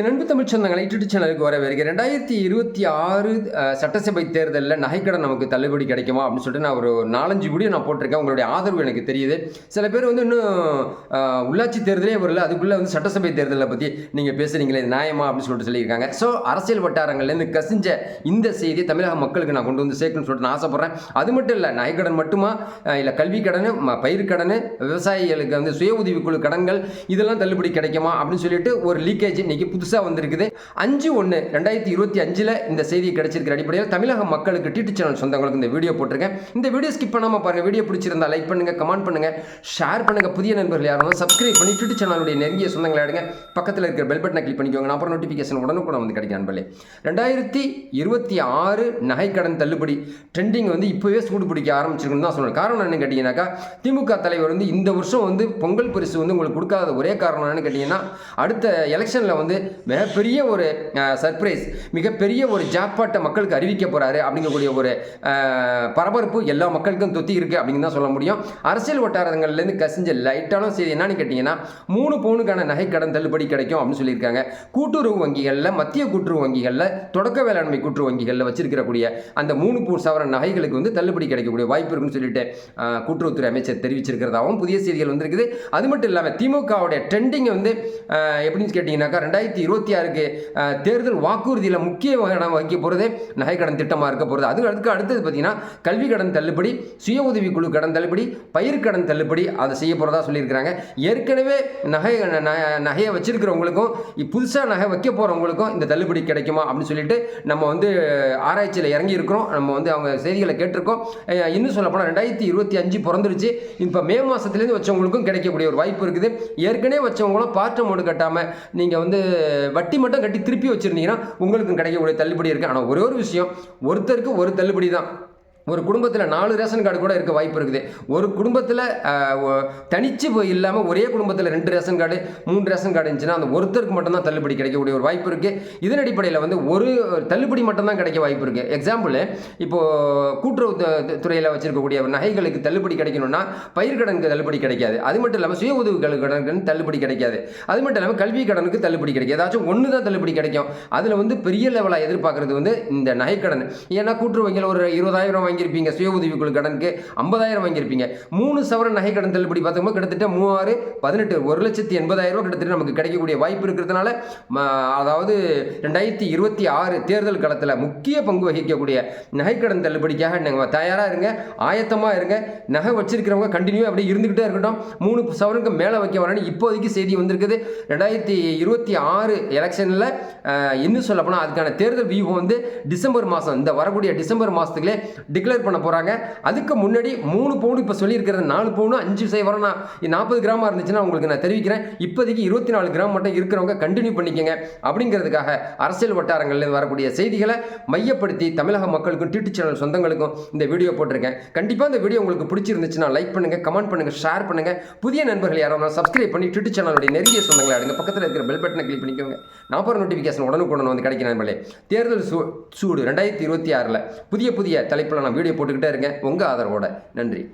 என் அன்பு தமிழ் சொந்தங்களை யூடியூப் சேனலுக்கு வரவேற்கிறேன் ரெண்டாயிரத்தி இருபத்தி ஆறு சட்டசபை தேர்தலில் நகைக்கடன் நமக்கு தள்ளுபடி கிடைக்குமா அப்படின்னு சொல்லிட்டு நான் ஒரு நாலஞ்சு வீடியோ நான் போட்டிருக்கேன். உங்களுடைய ஆதரவு எனக்கு தெரியுது. சில பேர் வந்து இன்னும் உள்ளாட்சி தேர்தலே வரல. அதுக்குள்ளே வந்து சட்டசபை தேர்தலை பற்றி நீங்கள் பேசுகிறீங்களே நியாயமா அப்படின்னு சொல்லிட்டு சொல்லியிருக்காங்க. ஸோ அரசியல் வட்டாரங்கள்லேருந்து கசிஞ்ச இந்த செய்தியை தமிழக மக்களுக்கு நான் கொண்டு வந்து சேர்க்கணும்னு சொல்லிட்டு நான் ஆசைப்பட்றேன். அது மட்டும் இல்லை நகைக்கடன் மட்டுமா? இல்லை கல்வி கடன் பயிர்க்கடன் விவசாயிகளுக்கு வந்து சுய உதவிக்குழு கடன்கள் இதெல்லாம் தள்ளுபடி கிடைக்குமா அப்படின்னு சொல்லிட்டு ஒரு லீக்கேஜ் இன்றைக்கி புதுசாக வந்திருக்குது. அஞ்சு ஒன்று ரெண்டாயிரத்தி இருபத்தி அஞ்சில் இந்த செய்தி கிடைச்சிருக்கிற அடிப்படையில் தமிழக மக்களுக்கு டிடி சேனல் சொந்தங்களுக்கு இந்த வீடியோ போட்டிருக்கேன். இந்த வீடியோ ஸ்கிப் பண்ணாமல் பாருங்கள் வீடியோ பிடிச்சிருந்தா லைக் பண்ணுங்கள் கமெண்ட் பண்ணுங்கள் ஷேர் பண்ணுங்கள் புதிய நண்பர்கள் யாரும் சப்ஸ்கிரைப் பண்ணி டிடி சேனலுடைய நெருங்கிய சொந்தங்களை எடுங்க பக்கத்தில் இருக்கிற பெல் பட்டனை கிளிக் பண்ணிக்கோங்க. நான் அப்புறம் நோட்டிஃபிகேஷன் உடனுக்குடன் வந்து கிடைக்கும் நண்பர்களே. ரெண்டாயிரத்தி இருபத்தி ஆறு நகைக்கடன் தள்ளுபடி ட்ரெண்டிங் வந்து இப்போவே சூடு பிடிக்க ஆரம்பிச்சிருக்குன்னு தான் சொல்லணும். காரணம் என்னன்னு கேட்டிங்கன்னாக்கா திமுக தலைவர் வந்து இந்த வருஷம் வந்து பொங்கல் பரிசு வந்து உங்களுக்கு கொடுக்காத ஒரே காரணம் என்னன்னு கேட்டிங்கன்னா அடுத்த எலெக்ஷனில் வந்து மிகப்பெரிய ஒரு சர்ப்ரைஸ் மிகப்பெரிய ஒரு ஜாப்பாட்டை மக்களுக்கு அறிவிக்க போகிறாரு அப்படிங்கக்கூடிய ஒரு பரபரப்பு எல்லா மக்களுக்கும் தொத்தி இருக்குது அப்படின்னு தான் சொல்ல முடியும். அரசியல் வட்டாரங்கள்லேருந்து கசிஞ்ச லைட்டாலும் சரி என்னன்னு கேட்டிங்கன்னா மூணு பவுனுக்கான நகை கடன் தள்ளுபடி கிடைக்கும் அப்படின்னு சொல்லியிருக்காங்க. கூட்டுறவு வங்கிகளில் மத்திய கூட்டுறவு வங்கிகளில் தொடக்க வேளாண்மை கூட்டுறவு வங்கிகளில் வச்சிருக்கக்கூடிய அந்த மூணு பூ சவர நகைகளுக்கு வந்து தள்ளுபடி கிடைக்கக்கூடிய வாய்ப்பு இருக்குன்னு சொல்லிட்டு கூட்டுறவுத்துறை அமைச்சர் தெரிவிச்சிருக்கிறதாகவும் புதிய செய்திகள் வந்திருக்குது. அது மட்டும் இல்லாமல் திமுகவுடைய ட்ரெண்டிங் வந்து எப்படின்னு கேட்டிங்கன்னாக்கா ரெண்டாயிரத்தி இருபத்தி ஆறுக்கு தேர்தல் வாக்குறுதியில் முக்கிய இடம் வைக்க போகிறது நகைக்கடன் திட்டமாக இருக்க போகிறது அது அதுக்கு அடுத்தது பார்த்தீங்கன்னா கல்வி கடன் தள்ளுபடி சுய உதவி குழு கடன் தள்ளுபடி பயிர்க்கடன் தள்ளுபடி அதை செய்ய போகிறதா சொல்லியிருக்கிறாங்க. ஏற்கனவே நகை நகையை வச்சிருக்கிறவங்களுக்கும் புதுசாக நகை வைக்க போகிறவங்களுக்கும் இந்த தள்ளுபடி கிடைக்குமா அப்படின்னு சொல்லிட்டு நம்ம வந்து ஆராய்ச்சியில் இறங்கி இருக்கிறோம் நம்ம வந்து அவங்க செய்திகளை கேட்டிருக்கோம். இன்னும் சொல்லப்போனால் ரெண்டாயிரத்தி இருபத்தி அஞ்சு பிறந்துருச்சு. இப்போ மே மாதத்துலேருந்து வச்சவங்களுக்கும் கிடைக்கக்கூடிய ஒரு வாய்ப்பு இருக்குது. ஏற்கனவே வச்சவங்களும் பார்ட் அமௌண்ட் கட்டாமல் நீங்கள் வந்து வட்டி மட்டும் கட்டி திருப்பி வச்சுருந்தீங்கன்னா உங்களுக்கும் கிடைக்கக்கூடிய தள்ளுபடி இருக்குது ஆனால் ஒரே ஒரு விஷயம் ஒருத்தருக்கு ஒரு தள்ளுபடி தான். ஒரு குடும்பத்தில் நாலு ரேஷன் கார்டு கூட இருக்க வாய்ப்பு இருக்குது. ஒரு குடும்பத்தில் தனிச்சு போய் இல்லாமல் ஒரே குடும்பத்தில் ரெண்டு ரேஷன் கார்டு மூணு ரேஷன் கார்டு இருந்துச்சுன்னா அந்த ஒருத்தருக்கு மட்டும்தான் தள்ளுபடி கிடைக்கக்கூடிய ஒரு வாய்ப்பு இருக்குது இதன் அடிப்படையில் வந்து ஒரு தள்ளுபடி மட்டும்தான் கிடைக்க வாய்ப்பு இருக்குது எக்ஸாம்பிள் இப்போது கூட்டுறவு துறையில் வச்சிருக்கக்கூடிய நகைகளுக்கு தள்ளுபடி கிடைக்கணும்னா பயிர்கடனுக்கு தள்ளுபடி கிடைக்காது. அது மட்டும் இல்லாமல் சுய உதவி கடனுக்கு தள்ளுபடி கிடைக்காது. அது மட்டும் இல்லாமல் கல்வி கடனுக்கு தள்ளுபடி கிடைக்கும் ஏதாச்சும் ஒன்று தான் தள்ளுபடி கிடைக்கும். அதில் வந்து பெரிய லெவலாக எதிர்பார்க்குறது வந்து இந்த நகைக்கடன். ஏன்னா கூட்டுறவு ஒரு இருபதாயிரம் வாங்கியிருப்பீங்க சுய உதவிக்குழு கடனுக்கு ஐம்பதாயிரம் வாங்கியிருப்பீங்க. மூணு சவரன் நகை கடன் தள்ளுபடி பார்த்தோம்னா கிட்டத்தட்ட மூவாறு பதினெட்டு ஒரு லட்சத்தி எண்பதாயிரம் கிட்டத்தட்ட நமக்கு கிடைக்கக்கூடிய வாய்ப்பு இருக்கிறதுனால அதாவது ரெண்டாயிரத்தி இருபத்தி ஆறு தேர்தல் காலத்தில் முக்கிய பங்கு வகிக்கக்கூடிய நகைக்கடன் தள்ளுபடிக்காக நீங்கள் தயாராக இருங்க ஆயத்தமாக இருங்க. நகை வச்சிருக்கிறவங்க கண்டினியூ அப்படி இருந்துக்கிட்டே இருக்கட்டும். மூணு சவரனுக்கு மேலே வைக்க வரேன்னு இப்போதைக்கு செய்தி வந்திருக்குது. ரெண்டாயிரத்தி இருபத்தி ஆறு எலெக்ஷனில் இன்னும் சொல்ல போனால் அதுக்கான தேர்தல் வியூகம் வந்து டிசம்பர் மாதம் இந்த வரக்கூடிய டிசம்பர் மாதத்துக்குள்ளே டிக்ளேர் பண்ண போகிறாங்க அதுக்கு முன்னாடி மூணு பவுன் இப்போ சொல்லியிருக்கிறது. நாலு பவுன் அஞ்சு சைவரம் நான் நாற்பது கிராமாக இருந்துச்சுன்னா உங்களுக்கு நான் தெரிவிக்கிறேன். இப்போதைக்கு இருபத்தி நாலு கிராம் மட்டும் இருக்கிறவங்க கண்டினியூ பண்ணிக்கங்க. அப்படிங்கிறதுக்காக அரசியல் வட்டாரங்களில் வரக்கூடிய செய்திகளை மையப்படுத்தி தமிழக மக்களுக்கும் டிடி சேனல் சொந்தங்களுக்கும் இந்த வீடியோ போட்டிருக்கேன். கண்டிப்பாக இந்த வீடியோ உங்களுக்கு பிடிச்சிருந்துச்சுன்னா லைக் பண்ணுங்கள் கமெண்ட் பண்ணுங்கள் ஷேர் பண்ணுங்கள் புதிய நண்பர்கள் யாராவது சப்ஸ்கிரைப் பண்ணி டிடி சேனலுடைய நெருங்கிய சொந்தங்களை அடுங்க பக்கத்தில் இருக்கிற பெல் பட்டனை கிளிக் பண்ணிக்கோங்க. நான் போகிற நோட்டிஃபிகேஷன் உடனுக்குடன் வந்து கிடைக்கும் நண்பர்களே. தேர்தல் சூ சூடு ரெண்டாயிரத்தி இருபத்தி ஆறில் புதிய புதிய தலைப்பில் நான் வீடியோ போட்டுக்கிட்டே இருக்கேன் உங்கள் ஆதரவோட. நன்றி.